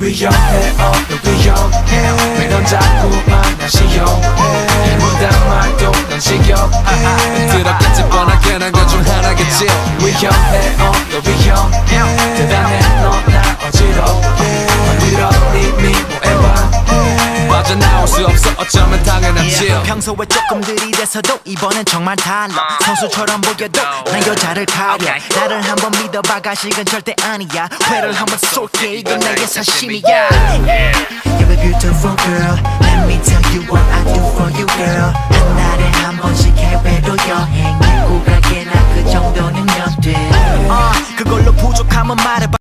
위험해 어너 위험해 왜넌 자꾸만 날 시험해 무단 말도 넌 지겹해 들었겠지 뻔하게 난 것 중 하나겠지 위험해 어너 위험해 대단해 어 어쩌면 당연하지 평소에 조금 들이대서도 이번엔 정말 달라. 선수처럼 보여도 난 여자를 가려. 나를 한번 믿어봐. 가식은 절대 아니야. 회를 한번 쏠게. 이건 나의 사심이야. You're a beautiful girl. Let me tell you what I do for you girl. 한 달에 한 번씩 해외로 여행 밀고 가게 나 그 정도는 돼. 어, 그걸로 부족하면 말해봐